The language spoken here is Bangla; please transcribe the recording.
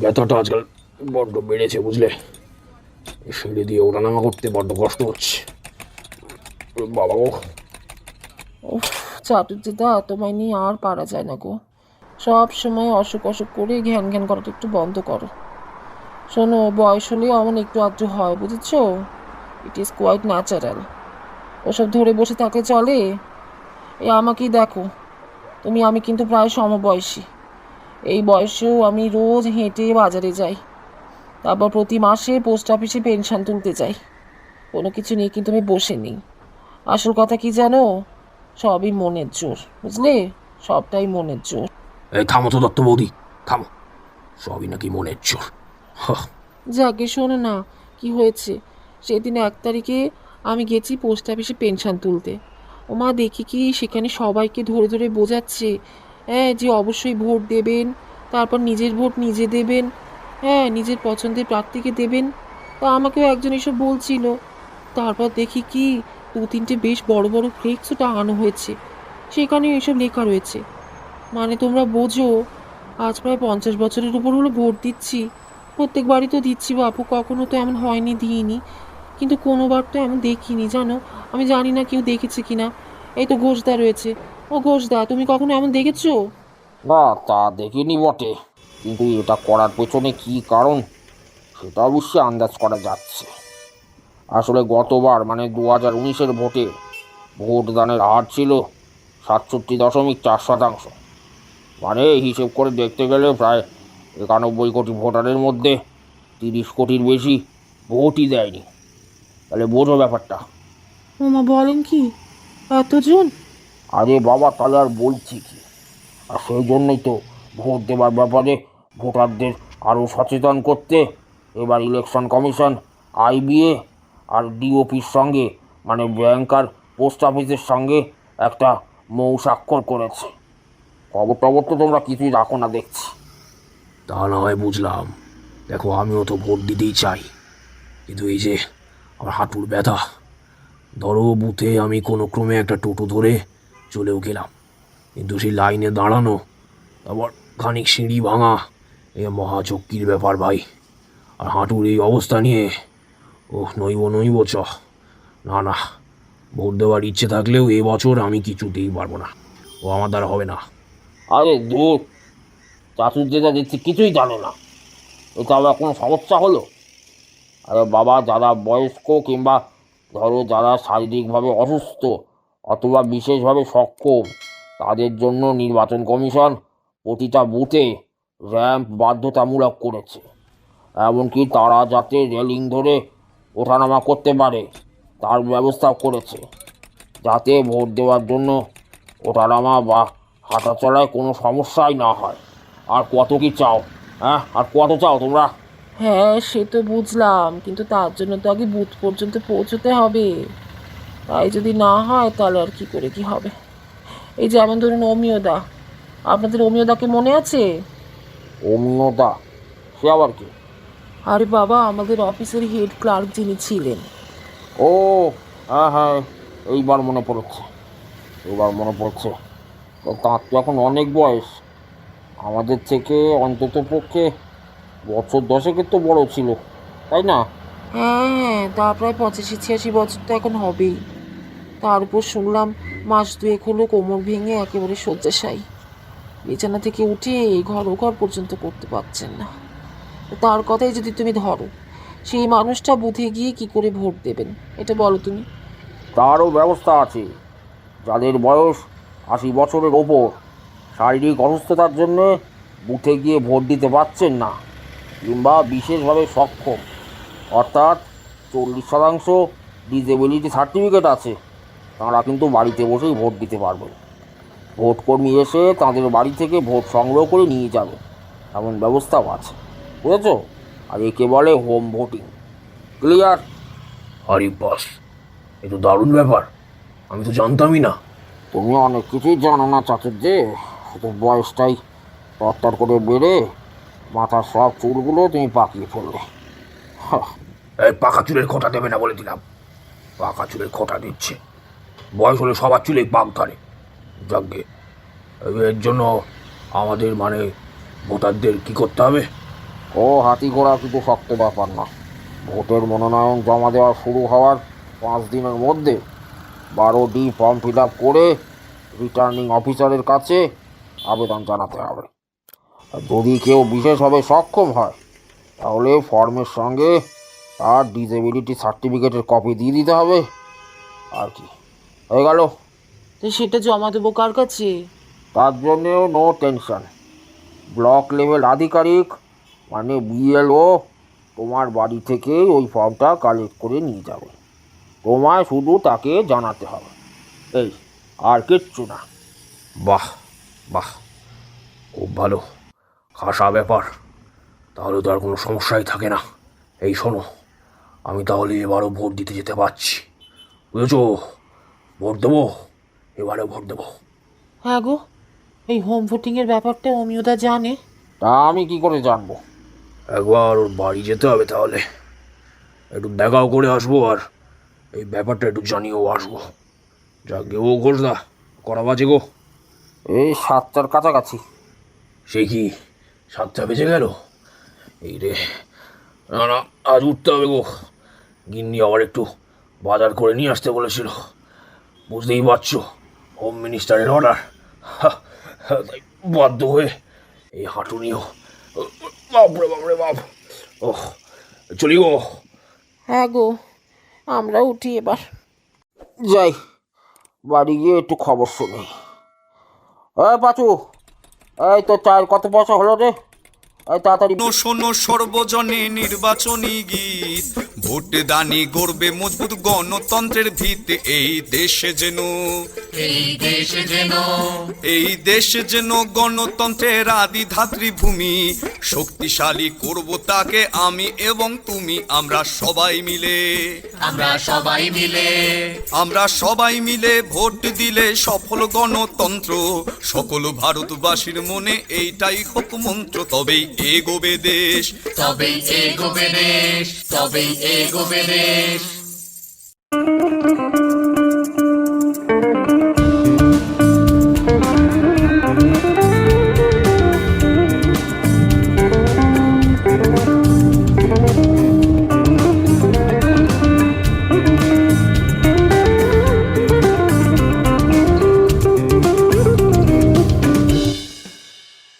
ব্যথাটা আজকাল বড্ড বেড়েছে, বুঝলে? সিঁড়ি দিয়ে ওঠানামা করতে বড্ড কষ্ট হচ্ছে। বাবা গো। উফ চাটুর্যদা তোমায় নিয়ে আর পারা যায় না গো। সব সময় অসুখ অসুখ করে ঘ্যান ঘ্যান করাটা একটু বন্ধ করো। শোনো, বয়স হলেও এমন একটু আধটু হয়, বুঝেছ? ইট ইজ কোয়াইট ন্যাচারাল ওসব ধরে বসে থাকলে চলে? এ আমাকেই দেখো। তুমি, আমি কিন্তু প্রায় সমবয়সী। এই বয়সেও আমি রোজ হেঁটে বাজারে যাই। তারপর প্রতি মাসে পোস্ট অফিসে পেনশন তুলতে যাই। কোনো কিছু নিয়ে কিন্তু আমি বসে নেই। আসল কথা কি জানো? সবই মনের জোর বুঝলে? সবটাই মনের জোর। এই থামো তো দত্ত বৌদি থামো। সবই নাকি মনের জোর। যাকে শোনো না কি হয়েছে? সেদিন এক তারিখে আমি গেছি পোস্ট অফিসে পেনশন তুলতে। ওমা দেখি কি সেখানে সবাইকে ধরে ধরে বোঝাচ্ছে হ্যাঁ যে অবশ্যই ভোট দেবেন, তারপর নিজের ভোট নিজে দেবেন হ্যাঁ নিজের পছন্দের প্রার্থীকে দেবেন। তা আমাকেও একজন এসব বলছিল। তারপর দেখি কি, দু তিনটে বেশ বড় বড় ফ্লেক্সও টাঙানো হয়েছে। সেখানে এসব লেখা রয়েছে। মানে তোমরা বোঝো, আজ প্রায় পঞ্চাশ বছরের উপর হলো ভোট দিচ্ছি। প্রত্যেকবারই তো দিচ্ছি বাপু কখনো তো এমন হয়নি, দিইনি। কিন্তু কোনোবার তো এমন দেখিনি, জানো? আমি জানি না কেউ দেখেছে কিনা। এই তো ঘোষদা রয়েছে। ও ঘোষদা তুমি কখনো এমন দেখেছ? না তা দেখিনি বটে। কিন্তু এটা করার পেছনে কি কারণ সেটা অবশ্যই আন্দাজ করা যাচ্ছে। আসলে গতবার মানে দু হাজার উনিশের ভোটে ভোটদানের হার ছিল সাতষট্টি দশমিক চার শতাংশ। মানে হিসেব করে দেখতে গেলে প্রায় একানব্বই কোটি ভোটারের মধ্যে তিরিশ কোটির বেশি ভোটই দেয়নি। তাহলে বোঝো ব্যাপারটা। ওমা বলেন কি? এতজন? আরে বাবা তাহলে আর বলছি কি আর সেই জন্যই তো ভোট দেওয়ার ব্যাপারে ভোটারদের আরও সচেতন করতে এবার ইলেকশন কমিশন, আইবিএ আর ডিওপির সঙ্গে মানে ব্যাংক আর পোস্ট অফিসের সঙ্গে একটা মৌ স্বাক্ষর করেছে। খবর টবর তো তোমরা কিছুই রাখো না, দেখছি। তা না হয় বুঝলাম। দেখো, আমিও তো ভোট দিতেই চাই। কিন্তু এই যে আমার হাঁটুর ব্যথা। ধরো বুথে আমি কোনো ক্রমে একটা টোটো ধরে চলেও গেলাম। কিন্তু সেই লাইনে দাঁড়ানো, আবার খানিক সিঁড়ি ভাঙা, এ মহাচক্কির ব্যাপার ভাই। আর হাঁটুর এই অবস্থা নিয়ে ও নইব নইব চ। না না, ভোট দেওয়ার ইচ্ছে থাকলেও এ বছর আমি কিছুতেই পারব না। ও আমার দ্বারা হবে না। আরে, দূর। চাচুর যেটা দেখছি, কিছুই জানে না। এটা আবার কোনো সমস্যা হলো? আরে বাবা, যারা বয়স্ক কিংবা ধরো যারা শারীরিকভাবে অসুস্থ অথবা বিশেষভাবে সক্ষম তাদের জন্য নির্বাচন কমিশন প্রতিটা বুথে র্যাম্প বাধ্যতামূলক করেছে। এমনকি তারা যাতে রেলিং ধরে ওঠানামা করতে পারে, তার ব্যবস্থাও করেছে। যাতে ভোট দেওয়ার জন্য ওঠানামা বা হাঁটা চলায় কোনো সমস্যাই না হয়। আর কত কি চাও হ্যাঁ? আর কত চাও তোমরা? হ্যাঁ সে তো বুঝলাম। কিন্তু তার জন্য তো আগে বুথ পর্যন্ত পৌঁছতে হবে। তাই যদি না হয় তাহলে আর কি করে কি হবে? এই যে যেমন ধরুন অমিয়দা আপনাদের অমিয়দাকে মনে আছে? অমিয়দা? সে আবার কি? আরে বাবা আমাদের অফিসের হেড ক্লার্ক যিনি ছিলেন। ও হ্যাঁ হ্যাঁ এইবার মনে পড়ছে এবার মনে পড়ছে। তার তো এখন অনেক বয়স। আমাদের থেকে অন্তত পক্ষে বছর দশেকের তো বড় ছিল তাই না? হ্যাঁ তা প্রায় পঁচাশি, ছিয়াশি বছর তো এখন হবেই। তার উপর শুনলাম মাস দুয়েক হলো কোমর ভেঙে একেবারে শয্যাশায়ী বিছানা থেকে উঠে ঘর ও ঘর পর্যন্ত করতে পারছেন না। তার কথাই যদি তুমি ধরো, সেই মানুষটা বুথে গিয়ে কি করে ভোট দেবেন, এটা বলো তুমি। তারও ব্যবস্থা আছে। যাদের বয়স আশি বছরের ওপর, শারীরিক অসুস্থতার জন্যে বুথে গিয়ে ভোট দিতে পারছেন না, কিংবা বিশেষভাবে সক্ষম। অর্থাৎ চল্লিশ শতাংশ ডিসেবিলিটি সার্টিফিকেট আছে। তারা কিন্তু বাড়িতে বসেই ভোট দিতে পারবে। ভোট কর্মী এসে তাদের বাড়ি থেকে ভোট সংগ্রহ করে নিয়ে যাবে। এমন ব্যবস্থাও আছে। বুঝেছ? আর একে বলে হোম ভোটিং ক্লিয়ার আরে বস এ তো দারুণ ব্যাপার। আমি তো জানতামই না। তুমি অনেক কিছুই জানো না চাচুর্যে শুধু বয়সটাই তরতর করে বেড়ে মাথার সব চুলগুলো তুমি পাকিয়ে ফেলবে হাহ, এই পাকা চুলের খোঁটা দেবে না বলে দিলাম। পাকা চুলের খোঁটা দিচ্ছে। বয়স হলে সবার চুলেই পাক ধরে যাকে এর জন্য আমাদের মানে ভোটারদের কি করতে হবে? ও হাতি ঘোড়া কিন্তু শক্ত ব্যাপার না। ভোটের মনোনয়ন জমা দেওয়া শুরু হওয়ার পাঁচ দিনের মধ্যে বারোটি ফর্ম ফিল আপ করে রিটার্নিং অফিসারের কাছে আবেদন জানাতে হবে। যদি কেউ বিশেষভাবে সক্ষম হয় তাহলে ফর্মের সঙ্গে আর ডিসেবিলিটি সার্টিফিকেটের কপি দিয়ে দিতে হবে। আর কি? হয়ে গেল। তো সেটা জমা দেবো কার কাছে? তার জন্যেও নো টেনশন ব্লক লেভেল আধিকারিক মানে বিএলও তোমার বাড়ি থেকে ওই ফর্মটা কালেক্ট করে নিয়ে যাবে। তোমায় শুধু তাকে জানাতে হবে। এই আর কিচ্ছু না। বাহ বাহ। খুব ভালো। খাসা ব্যাপার। তাহলে তো আর কোনো সমস্যাই থাকে না। এই শোনো আমি তাহলে এবারও ভোট দিতে যেতে পারছি। বুঝেছ? ভোট দেবো এবারে ভোট দেবো। হ্যাঁ গো এই হোম ভোটিংয়ের ব্যাপারটা অমিয়দা জানে। তা আমি কি করে জানব? একবার ওর বাড়ি যেতে হবে তাহলে। একটু দেখাও করে আসব আর এই ব্যাপারটা একটু জানিয়েও আসব। যাকে ও ঘোষদা করা বাজে গো। এই সাতটার কাছাকাছি। সে কি সাতটা বেজে গেল? এই রে। না না আজ উঠতে হবে গো। গিন্নি আবার একটু বাজার করে নিয়ে আসতে বলেছিল। বুঝতেই পারছ হোম মিনিস্টারের অর্ডার তাই বাধ্য হয়ে এই হাঁটু নিয়েও বাপরে বাপরে বাপ। ও চলি গো। হ্যাঁ গো আমরা উঠি এবার। যাই বাড়ি গিয়ে একটু খবর শুনি। এই পাচু এই তো চার কত পয়সা হলো রে? শোনো শোনো সর্বজনে নির্বাচনী গীত। ভোট দানি গড়বে মজবুত গণতন্ত্রের ভিত। এই দেশে যেন এই দেশ যেন এই দেশ যেন গণতন্ত্রের আদি ধাত্রী ভূমি। শক্তিশালী করব তাকে আমি এবং তুমি আমরা সবাই মিলে। আমরা সবাই মিলে। আমরা সবাই মিলে ভোট দিলে সফল গণতন্ত্র। সকল ভারতবাসীর মনে এইটাই হোক মন্ত্র তবেই এগোবে দেশ তবেই এগোবে দেশ তবেই এগোবে দেশ